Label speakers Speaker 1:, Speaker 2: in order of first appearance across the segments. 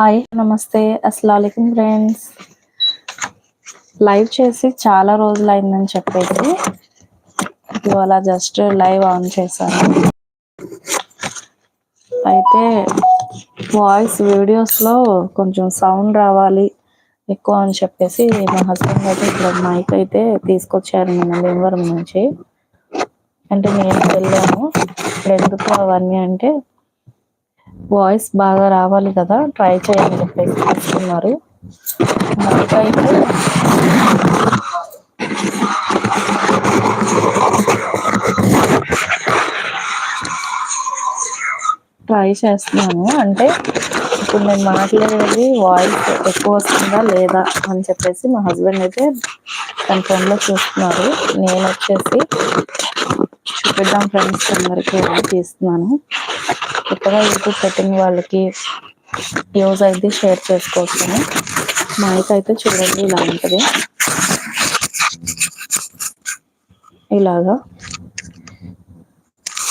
Speaker 1: Hi నమస్తే అస్సలం friends. Live చేసి చాలా రోజులు అయిందని చెప్పేసి ఇవాళ జస్ట్ లైవ్ ఆన్ చేశాను. అయితే వాయిస్ వీడియోస్లో కొంచెం సౌండ్ రావాలి ఎక్కువ అని చెప్పేసి మా హస్బెండ్ అయితే ఇక్కడ మైక్ అయితే తీసుకొచ్చారు నేను భీమవరం నుంచి. అంటే నేను వెళ్ళాము ఎందుకు అవన్నీ అంటే వాయిస్ బాగా రావాలి కదా ట్రై చేయని చెప్పేసి తీసుకున్నారు. అయితే ట్రై చేస్తున్నాను. అంటే ఇప్పుడు నేను మాట్లాడేది వాయిస్ ఎక్కువ వస్తుందా లేదా అని చెప్పేసి మా హస్బెండ్ అయితే తన ఫోన్లో చూస్తున్నారు. నేను వచ్చేసి చూపిద్దాం ఫ్రెండ్స్ అందరికీ తీస్తున్నాను. కొత్తగా యూట్యూబ్ సెట్టింగ్ వాళ్ళకి యూజ్ అయితే షేర్ చేసుకోవచ్చు మైక్ అయితే చూడండి ఇలా ఉంటుంది. ఇలాగా.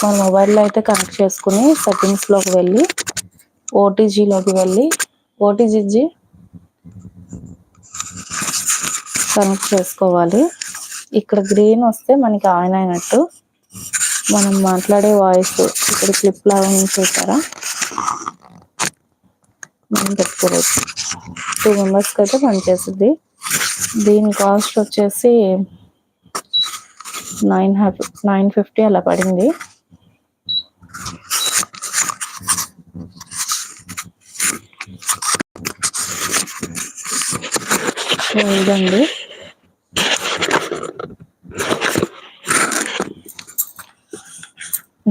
Speaker 1: మన మొబైల్లో అయితే కనెక్ట్ చేసుకుని సెట్టింగ్స్లోకి వెళ్ళి ఓటీజీలోకి వెళ్ళి ఓటీజీ కనెక్ట్ చేసుకోవాలి. ఇక్కడ గ్రీన్ వస్తే మనకి ఆన్ అయినట్టు మనం మాట్లాడే వాయిస్ ఇక్కడ క్లిప్ లాగా చూసారా మనం పెట్టుకోవచ్చు టూ మెంబర్స్కి అయితే పనిచేస్తుంది. దీని కాస్ట్ వచ్చేసి నైన్ హ్యాపీ నైన్ ఫిఫ్టీ అలా పడింది. ఇదండి.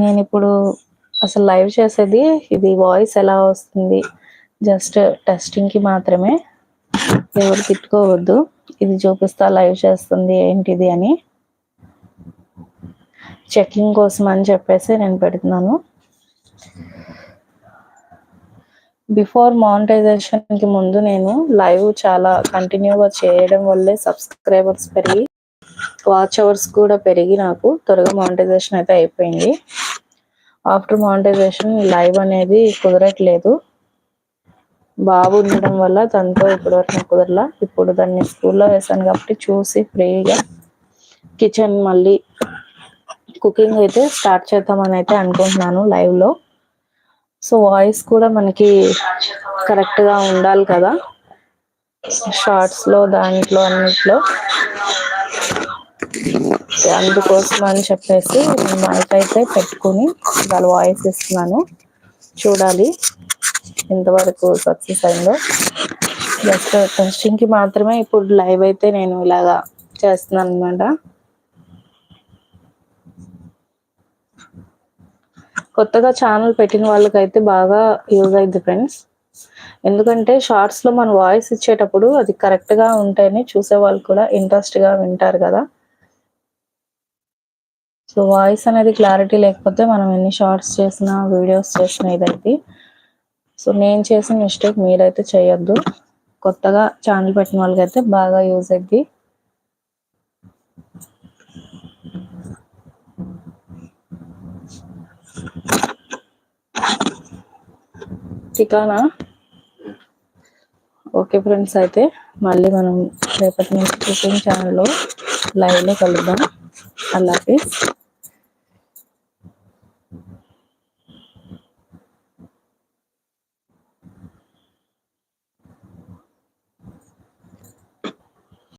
Speaker 1: నేను ఇప్పుడు అసలు లైవ్ చేసేది ఇది వాయిస్ ఎలా వస్తుంది? జస్ట్ టెస్టింగ్కి మాత్రమే. ఎవరు తిట్టుకోవద్దు. ఇది చూపిస్తా లైవ్ చేస్తుంది ఏంటిది అని. చెకింగ్ కోసం అని చెప్పేసి నేను పెడుతున్నాను. బిఫోర్ మానిటైజేషన్కి ముందు నేను లైవ్ చాలా కంటిన్యూగా చేయడం వల్లే సబ్స్క్రైబర్స్ పెరిగి వాచ్ అవర్స్ కూడా పెరిగి నాకు త్వరగా మానిటైజేషన్ అయితే అయిపోయింది. ఆఫ్టర్ మానిటైజేషన్ లైవ్ అనేది కుదరట్లేదు. బాబు ఉండడం వల్ల తనతో ఇప్పటివరకు కుదరలా. ఇప్పుడు దాన్ని స్కూల్లో వేసాను కాబట్టి చూసి ఫ్రీగా కిచెన్ మళ్ళీ కుకింగ్ అయితే స్టార్ట్ చేద్దామని అయితే అనుకుంటున్నాను లైవ్లో. సో వాయిస్ కూడా మనకి కరెక్ట్గా ఉండాలి కదా. షార్ట్స్లో దాంట్లో అన్నిట్లో. అందుకోసం అని చెప్పేసి మైక్ అయితే పెట్టుకుని వాళ్ళ వాయిస్ ఇస్తున్నాను. చూడాలి ఇంతవరకు సక్సెస్ అయిందో. జస్ట్ టెస్టింగ్కి మాత్రమే ఇప్పుడు లైవ్ అయితే నేను ఇలాగా చేస్తున్నాను అనమాట కొత్తగా ఛానల్ పెట్టిన వాళ్ళకైతే బాగా యూజ్ అయింది ఫ్రెండ్స్ ఎందుకంటే షార్ట్స్లో మన వాయిస్ ఇచ్చేటప్పుడు అది కరెక్ట్గా ఉంటేనే చూసే వాళ్ళు కూడా ఇంట్రెస్ట్గా వింటారు కదా. సో వాయిస్ అనేది క్లారిటీ లేకపోతే మనం ఎన్ని షార్ట్స్ చేసినా వీడియోస్ చేసినా ఇదైతే. సో నేను చేసిన మిస్టేక్ మీరైతే చేయొద్దు. కొత్తగా ఛానల్ పెట్టిన వాళ్ళకైతే బాగా యూజ్ అయ్యి చికానా ఓకే ఫ్రెండ్స్ అయితే మళ్ళీ మనం రేపటి నుంచి కుకింగ్ ఛానల్లో లైవ్లో కలుద్దాం. అలాగే